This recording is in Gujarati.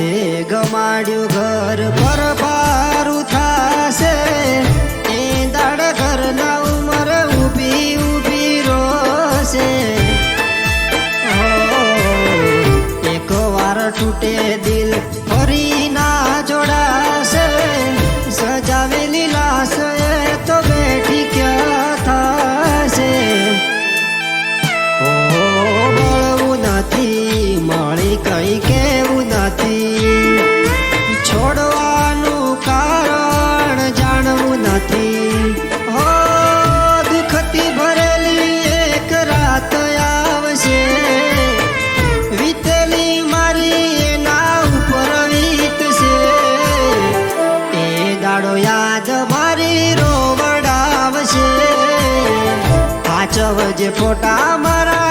માડ્યું ઘર પર પારું થાશે. એ દાડ ઘરના ઉમર ઊભી ઊભી રોશે. એક વાર તૂટે દિલ દાડો યાદ મારી રોવડાવશે. સાચવ જે ફોટા મારા